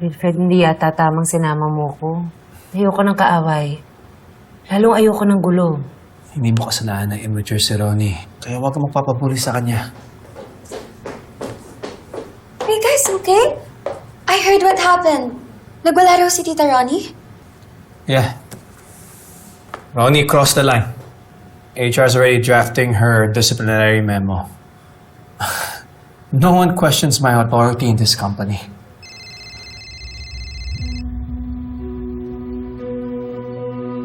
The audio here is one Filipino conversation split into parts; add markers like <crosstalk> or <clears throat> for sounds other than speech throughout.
Wilfred, hindi yata tamang sinama mo ko. Ayoko ng kaaway. Lalong ayoko ng gulo. Hindi mo kasalanan ng immature si Ronnie. Kaya huwag kang magpapabuli sa kanya. Are you guys okay? I heard what happened. Nagwala raw si Tita Ronnie? Yeah. Ronnie crossed the line. HR's already drafting her disciplinary memo. <sighs> No one questions my authority in this company.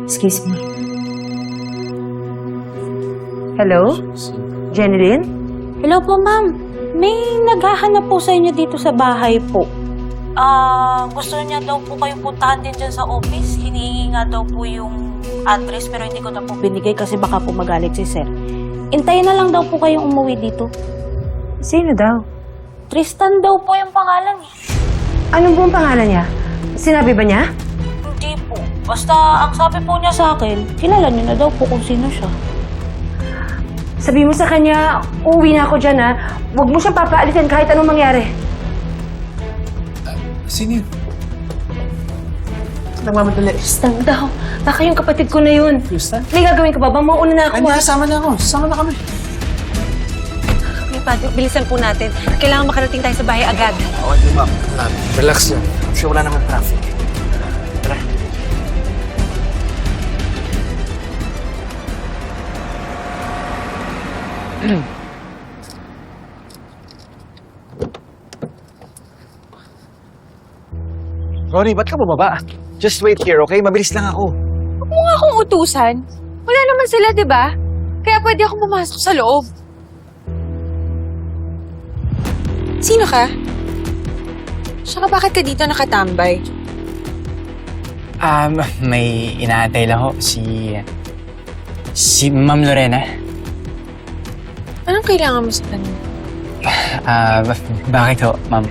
Excuse me. Hello? Jeneline? Hello po, ma'am. May naghahanap po sa inyo dito sa bahay po. Ah, gusto niya daw po kayong puntahan din dyan sa office. Hinihingi nga daw po yung address pero hindi ko na po binigay kasi baka po magalit si sir. Intayin na lang daw po kayong umuwi dito. Sino daw? Tristan daw po yung pangalan eh. Anong buong pangalan niya? Sinabi ba niya? Basta ang sabi po niya sa akin, kilala niyo na daw po kung sino siya. Sabi mo sa kanya, uuwi na ako dyan ha. Huwag mo siyang papaalitin kahit anong mangyari. Sino yun? Nagmamadali. Tristan daw. Baka yung kapatid ko na yun. Tristan? May gagawin ka ba? Bang mauna na ako Hindi, ha? sama na ako. Sama na kami. Okay, Padre, bilisan po natin. Kailangan makarating tayo sa bahay agad. Okay, ma'am. Relax lang. Sure wala naman traffic. Tara. <clears throat> Ronnie, ba't ka bumaba? Just wait here, okay? Mabilis lang ako. Huwag mo nga akong utusan. Wala naman sila, di ba? Kaya pwede akong pumasok sa loob. Sino ka? Tsaka bakit ka dito nakatambay? Um, may inaantay lang ho. Si... Si Ma'am Lorena. Anong kailangan mo sa kanya? Ah, ba- bakit ho, Ma'am?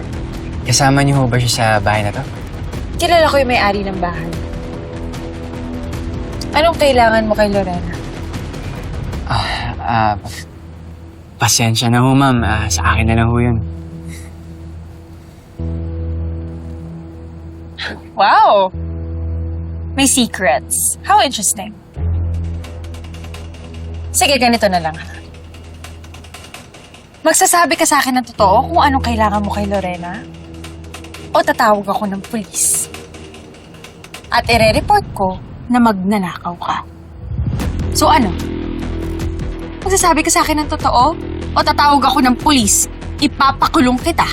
Kasama niyo ho ba siya sa bahay na to? Kilala ko yung may-ari ng bahay. Anong kailangan mo kay Lorena? Ah, pasensya na ho, Ma'am. Ah, sa akin na lang ho yun. Wow! May secrets. How interesting. Sige, ganito na lang. ha. Magsasabi ka sa akin ng totoo kung anong kailangan mo kay Lorena? O tatawag ako ng pulis? At ire-report ko na magnanakaw ka. So ano? Magsasabi ka sa akin ng totoo? O tatawag ako ng pulis? Ipapakulong kita?